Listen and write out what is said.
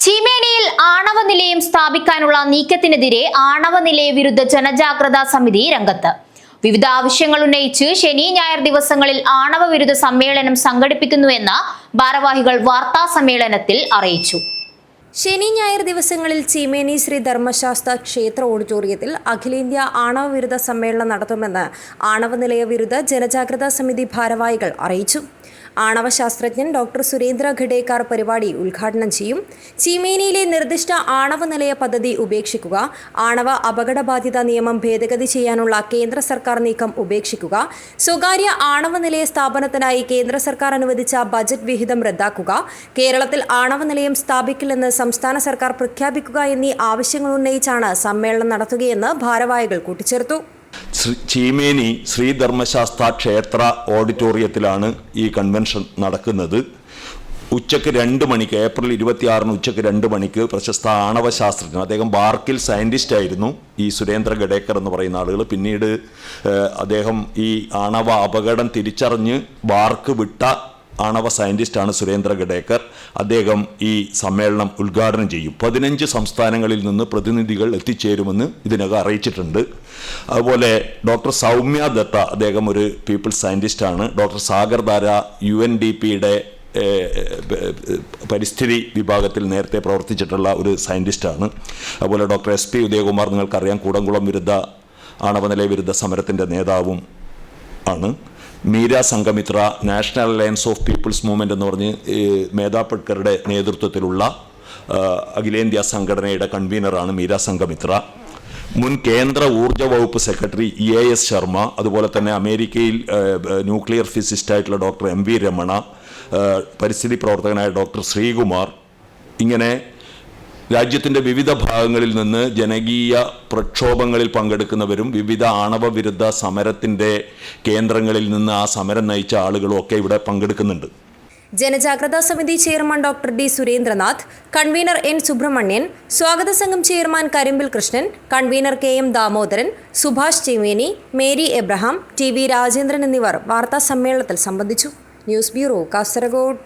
ചീമേനിയിൽ ആണവ നിലയം സ്ഥാപിക്കാനുള്ള നീക്കത്തിനെതിരെ ആണവ നിലയ വിരുദ്ധ ജനജാഗ്രതാ സമിതി രംഗത്ത്. വിവിധ ആവശ്യങ്ങൾ ഉന്നയിച്ച് ശനി ഞായർ ദിവസങ്ങളിൽ ആണവ വിരുദ്ധ സമ്മേളനം സംഘടിപ്പിക്കുന്നുവെന്ന് ഭാരവാഹികൾ വാർത്താ സമ്മേളനത്തിൽ അറിയിച്ചു. ശനി ഞായർ ദിവസങ്ങളിൽ ചീമേനി ശ്രീ ധർമ്മശാസ്ത്ര ക്ഷേത്ര ഓഡിറ്റോറിയത്തിൽ അഖിലേന്ത്യാ ആണവ വിരുദ്ധ സമ്മേളനം നടത്തുമെന്ന് ആണവ നിലയ വിരുദ്ധ ജനജാഗ്രതാ സമിതി ഭാരവാഹികൾ അറിയിച്ചു. ആണവ ശാസ്ത്രജ്ഞൻ ഡോക്ടർ സുരേന്ദ്ര ഖഡേക്കാർ പരിപാടി ഉദ്ഘാടനം ചെയ്യും. ചീമേനിയിലെ നിർദ്ദിഷ്ട ആണവ നിലയ പദ്ധതി ഉപേക്ഷിക്കുക. ആണവ അപകടബാധിത നിയമം ഭേദഗതി ചെയ്യാനുള്ള കേന്ദ്ര സർക്കാർ നീക്കം ഉപേക്ഷിക്കുക. സ്വകാര്യ ആണവ നിലയ സ്ഥാപനത്തിനായി കേന്ദ്ര സർക്കാർ അനുവദിച്ച ബജറ്റ് വിഹിതം റദ്ദാക്കുക. കേരളത്തിൽ ആണവ നിലയം സ്ഥാപിക്കില്ലെന്ന് സംസ്ഥാന സർക്കാർ പ്രഖ്യാപിക്കുക എന്നീ ആവശ്യങ്ങൾ ഉന്നയിച്ചാണ് സമ്മേളനം നടത്തുകയെന്ന് ഭാരവാഹികൾ കൂട്ടിച്ചേർത്തു. ചീമേനി ശ്രീധർമ്മശാസ്ത്ര ക്ഷേത്ര ഓഡിറ്റോറിയത്തിലാണ് ഈ കൺവെൻഷൻ നടക്കുന്നത്. ഉച്ചയ്ക്ക് രണ്ട് മണിക്ക് ഏപ്രിൽ ഇരുപത്തിയാറിന് ഉച്ചയ്ക്ക് രണ്ട് മണിക്ക് പ്രശസ്ത ആണവ ശാസ്ത്രജ്ഞൻ അദ്ദേഹം ബാർക്കിൽ സയന്റിസ്റ്റ് ആയിരുന്നു. ഈ സുരേന്ദ്ര ഗഡേക്കർ എന്ന് പറയുന്ന ആളുകൾ പിന്നീട് അദ്ദേഹം ഈ ആണവ അപകടം തിരിച്ചറിഞ്ഞ് ബാർക്ക് വിട്ട ആണവ സയന്റിസ്റ്റാണ് സുരേന്ദ്ര ഗഡേക്കർ. അദ്ദേഹം ഈ സമ്മേളനം ഉദ്ഘാടനം ചെയ്യും. പതിനഞ്ച് സംസ്ഥാനങ്ങളിൽ നിന്ന് പ്രതിനിധികൾ എത്തിച്ചേരുമെന്ന് ഇതിനകം അറിയിച്ചിട്ടുണ്ട്. അതുപോലെ ഡോക്ടർ സൗമ്യ ദത്ത അദ്ദേഹം ഒരു പീപ്പിൾസ് സയന്റിസ്റ്റാണ് ഡോക്ടർ സാഗർ ധാര യു എൻ ഡി പിയുടെ പരിസ്ഥിതി വിഭാഗത്തിൽ നേരത്തെ പ്രവർത്തിച്ചിട്ടുള്ള ഒരു സയന്റിസ്റ്റാണ് അതുപോലെ ഡോക്ടർ എസ് പി ഉദയകുമാർ നിങ്ങൾക്കറിയാം കൂടംകുളം വിരുദ്ധ ആണവനിലയ വിരുദ്ധ സമരത്തിന്റെ നേതാവും ആണ്. Meera Sanghamitra National Alliance of People's Movement എന്ന് പറഞ്ഞ് മേധാപട്കറുടെ നേതൃത്വത്തിലുള്ള അഖിലേന്ത്യാ സംഘടനയുടെ കൺവീനറാണ് മീര സംഘമിത്ര. മുൻ കേന്ദ്ര ഊർജ വകുപ്പ് secretary E A S Sharma അതുപോലെ തന്നെ അമേരിക്കയിൽ ന്യൂക്ലിയർ ഫിസിസ്റ്റായിട്ടുള്ള ഡോക്ടർ എം വി രമണ പരിസ്ഥിതി പ്രവർത്തകനായ ഡോക്ടർ ശ്രീകുമാർ ഇങ്ങനെ രാജ്യത്തിന്റെ വിവിധ ഭാഗങ്ങളിൽ നിന്ന് ജനകീയ പ്രക്ഷോഭങ്ങളിൽ പങ്കെടുക്കുന്നവരും വിവിധ ആണവ വിരുദ്ധ സമരത്തിന്റെ കേന്ദ്രങ്ങളിൽ നിന്ന് ആ സമരം നയിച്ച ആളുകളും ഒക്കെ ഇവിടെ പങ്കെടുക്കുന്നുണ്ട്. ജനജാഗ്രതാ സമിതി chairman doctor D Surendranath convener N Subrahmanyan സ്വാഗത സംഘം chairman Karimbil Krishnan convener K M Damodaran Subhash Chimeni Mary Abraham T V Rajendran എന്നിവർ വാർത്താ സമ്മേളനത്തിൽ സംബന്ധിച്ചു. News bureau Kasaragod.